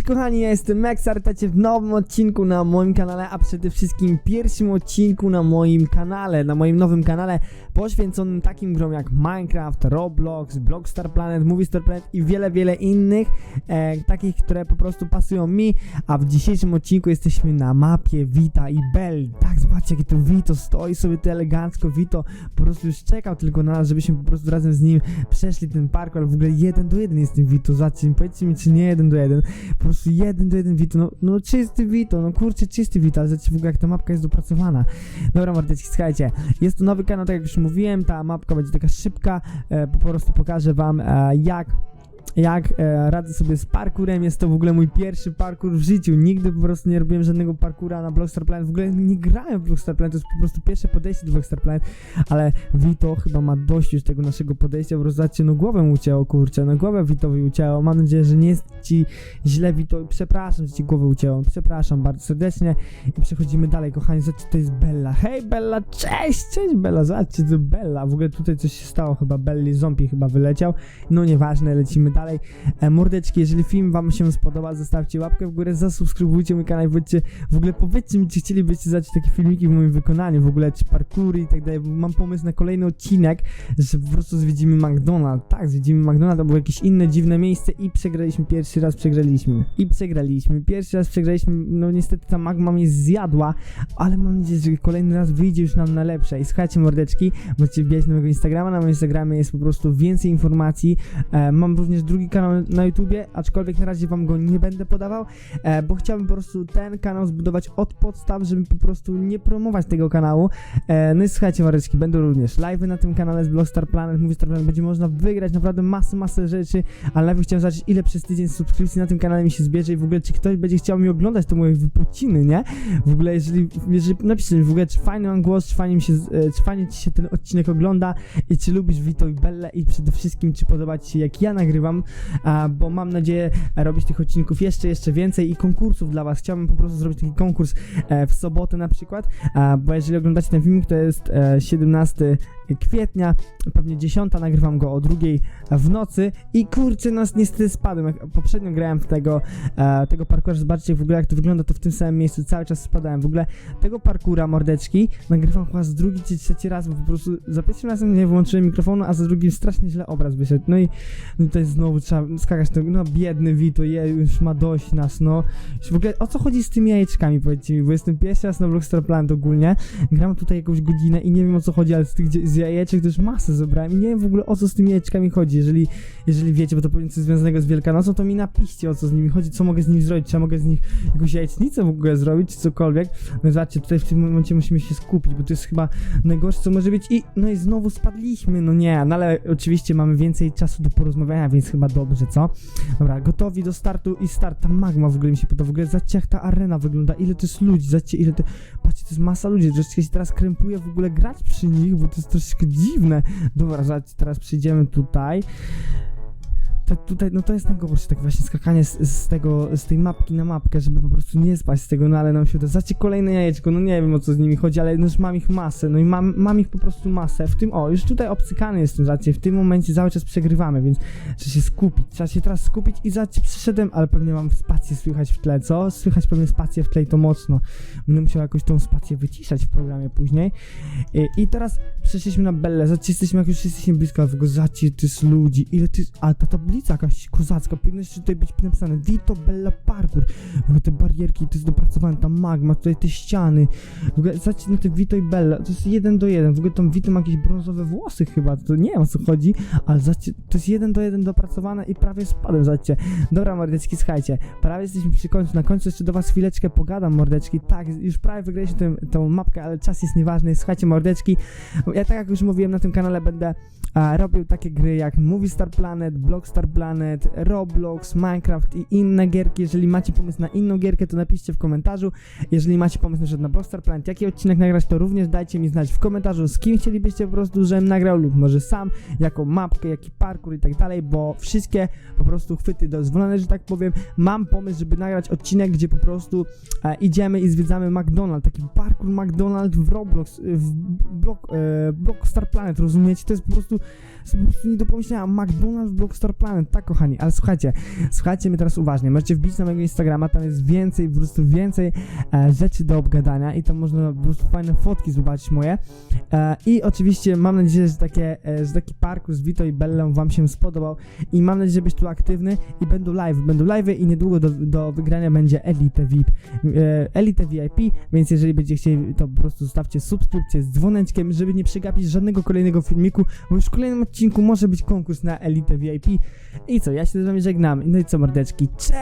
Cześć kochani, ja jestem Mexar, witajcie w nowym odcinku na moim kanale, a przede wszystkim pierwszym odcinku na moim kanale, na moim nowym kanale poświęconym takim grom jak Minecraft, Roblox, Blockstar Planet, Movie Star Planet i wiele, wiele innych, e, takich, które po prostu pasują mi, a w dzisiejszym odcinku jesteśmy na mapie Vita i Bell. Tak, zobaczcie jakie to Vito stoi sobie tu elegancko, Vito po prostu już czekał tylko na nas, żebyśmy po prostu razem z nim przeszli ten parkour, ale w ogóle jeden do jeden jest tym Vito, zobaczcie, powiedzcie mi czy nie jeden do jeden, po prostu jeden do jeden Vito, no, no czysty Vito, no kurczę, czysty Vito, ale zobaczcie w ogóle jak ta mapka jest dopracowana. Dobra mordeczki, słuchajcie, jest to nowy kanał, tak jak już mówiłem, ta mapka będzie taka szybka, e, po prostu pokażę wam e, jak jak e, radzę sobie z parkurem. Jest to w ogóle mój pierwszy parkour w życiu. Nigdy po prostu nie robiłem żadnego parkura na Blockstar Planet. W ogóle nie grałem w Blockstar Planet. To jest po prostu pierwsze podejście do Blockstar Planet. Ale Vito chyba ma dość już tego naszego podejścia. Po prostu zobaczcie, no głowę ucięło, kurczę. No głowę Vitowi ucięło. Mam nadzieję, że nie jest ci źle, Vito. Przepraszam, że ci głowę ucięło. Przepraszam bardzo serdecznie. I przechodzimy dalej, kochani. Zobaczcie, to jest Bella. Hej, Bella, cześć, cześć, Bella. Zobaczcie, to Bella. W ogóle tutaj coś się stało. Chyba Belli zombie chyba wyleciał. No nieważne, lecimy dalej. E, mordeczki, jeżeli film wam się spodoba, zostawcie łapkę w górę, zasubskrybujcie mój kanał i bądźcie, w ogóle powiedzcie mi, czy chcielibyście zobaczyć takie filmiki w moim wykonaniu, w ogóle, czy parkury i tak dalej, mam pomysł na kolejny odcinek, że po prostu zwiedzimy McDonald's, tak, zwiedzimy McDonald's, albo jakieś inne dziwne miejsce i przegraliśmy, pierwszy raz przegraliśmy, i przegraliśmy, pierwszy raz przegraliśmy, no niestety ta magma mnie zjadła, ale mam nadzieję, że kolejny raz wyjdzie już nam na lepsze. I słuchajcie mordeczki, możecie wbijać na mojego Instagrama, na moim Instagramie jest po prostu więcej informacji, e, mam również drugi kanał na YouTubie, aczkolwiek na razie wam go nie będę podawał, e, bo chciałbym po prostu ten kanał zbudować od podstaw, żeby po prostu nie promować tego kanału. E, no i słuchajcie, Mareczki, będą również live'y na tym kanale z Blockstar Planet, Movie Star Planet, będzie można wygrać naprawdę masę, masę rzeczy, ale najpierw chciałem zobaczyć, ile przez tydzień subskrypcji na tym kanale mi się zbierze i w ogóle, czy ktoś będzie chciał mi oglądać te moje wypociny, nie? W ogóle, jeżeli, jeżeli napiszcie mi w ogóle, czy fajny mam głos, czy fajnie mi się, e, czy fajnie ci się ten odcinek ogląda i czy lubisz Vito i Belle i przede wszystkim, czy podoba ci się, jak ja nagrywam, bo mam nadzieję robić tych odcinków jeszcze, jeszcze więcej i konkursów dla was. Chciałbym po prostu zrobić taki konkurs e, w sobotę na przykład, bo jeżeli oglądacie ten filmik, to jest e, 17 kwietnia, pewnie 10, nagrywam go o drugiej w nocy. I kurczę, no niestety spadłem, jak poprzednio grałem w tego, e, tego parkoura, zobaczcie w ogóle jak to wygląda, to w tym samym miejscu cały czas spadałem, w ogóle tego parkura, mordeczki, nagrywam chyba z drugi czy trzeci raz, bo po prostu za pierwszym razem nie włączyłem mikrofonu, a za drugim strasznie źle obraz wyszedł, no i no tutaj znowu trzeba skakać, to, no biedny Vito, je, już ma dość nas, no, już w ogóle o co chodzi z tymi jajeczkami, powiedzcie mi, bo jestem pierwszy raz na Blockstar Planet ogólnie, gram tutaj jakąś godzinę i nie wiem o co chodzi, ale z tych dzie- z jajeczek już masę zebrałem i nie wiem w ogóle o co z tymi jajeczkami chodzi, jeżeli, jeżeli wiecie, bo to pewnie coś związanego z Wielkanocą, to mi napiszcie o co z nimi chodzi, co mogę z nimi zrobić, czy ja mogę z nich jakąś jajecznicę w ogóle zrobić, czy cokolwiek, no zobaczcie, tutaj w tym momencie musimy się skupić, bo to jest chyba najgorsze co może być. I, no i znowu spadliśmy, no nie, no ale oczywiście mamy więcej czasu do porozmawiania, więc chyba dobrze, co? Dobra, gotowi do startu i start, ta magma w ogóle mi się podoba, w ogóle zobaczcie jak ta arena wygląda, ile to jest ludzi, zobaczcie ile to, patrzcie, to jest masa ludzi, troszeczkę się teraz krępuje w ogóle grać przy nich, bo to jest troszeczkę dziwne. Dobra, zobaczcie, teraz przyjdziemy tutaj. Tutaj, no to jest najgorsze, tak właśnie skakanie z, z tego, z tej mapki na mapkę, żeby po prostu nie spać z tego, no ale nam się uda. Zobaczcie, kolejne jajeczko, no nie wiem o co z nimi chodzi, ale już mam ich masę, no i mam, mam ich po prostu masę. W tym, o, już tutaj obcykany jestem, zobaczcie, w tym momencie cały czas przegrywamy, więc trzeba się skupić, trzeba się teraz skupić i zobaczcie, przyszedłem, ale pewnie mam spację słychać w tle, co? Słychać pewnie spację w tle i to mocno. Będę musiał jakoś tą spację wyciszać w programie później. I, i teraz przeszliśmy na Belle, zobaczcie, jesteśmy, jak już jesteśmy blisko, w ogóle zobaczcie, to jest ludzi, ile jest, a ta tablica jakaś kozacka, powinno jeszcze tutaj być napisane Vito Bella Parkour, w ogóle te barierki, to jest dopracowane, ta magma, tutaj te ściany, w ogóle zobaczcie na te Vito i Bella, to jest jeden do jeden, w ogóle tam Vito ma jakieś brązowe włosy chyba, to nie wiem o co chodzi, ale zobaczcie, to jest jeden do jeden dopracowane i prawie spadłem, zobaczcie. Dobra mordeczki, słuchajcie, prawie jesteśmy przy końcu, na końcu jeszcze do was chwileczkę pogadam mordeczki, tak, już prawie wygraliśmy tę, tą mapkę, ale czas jest nieważny, słuchajcie mordeczki, ja tak jak już mówiłem na tym kanale będę a, robił takie gry jak Movie Star Planet, Blockstar Planet, Roblox, Minecraft i inne gierki. Jeżeli macie pomysł na inną gierkę, to napiszcie w komentarzu. Jeżeli macie pomysł na przykład na Blockstar Planet, jaki odcinek nagrać, to również dajcie mi znać w komentarzu, z kim chcielibyście po prostu, żebym nagrał lub może sam, jaką mapkę, jaki parkour i tak dalej, bo wszystkie po prostu chwyty dozwolone, że tak powiem. Mam pomysł, żeby nagrać odcinek, gdzie po prostu e, idziemy i zwiedzamy McDonald's, taki parkour McDonald's w Roblox, w Block, e, Blockstar Planet, rozumiecie? To jest po prostu, jest po prostu nie do pomyślenia, McDonald's w Blockstar Planet tak kochani, ale słuchajcie, słuchajcie mnie teraz uważnie, możecie wbić na mojego Instagrama, tam jest więcej, po prostu więcej e, rzeczy do obgadania i tam można po prostu fajne fotki zobaczyć moje e, i oczywiście mam nadzieję, że, takie, e, że taki parkour z Vito i Bellą wam się spodobał i mam nadzieję, że byś tu aktywny i będą live, będą live i niedługo do, do wygrania będzie Elite VIP, e, Elite VIP, więc jeżeli będziecie chcieli, to po prostu zostawcie subskrypcję z dzwoneczkiem, żeby nie przegapić żadnego kolejnego filmiku, bo już w kolejnym odcinku może być konkurs na Elite VIP. I co, ja się z wami żegnam. No i co, mordeczki, cześć!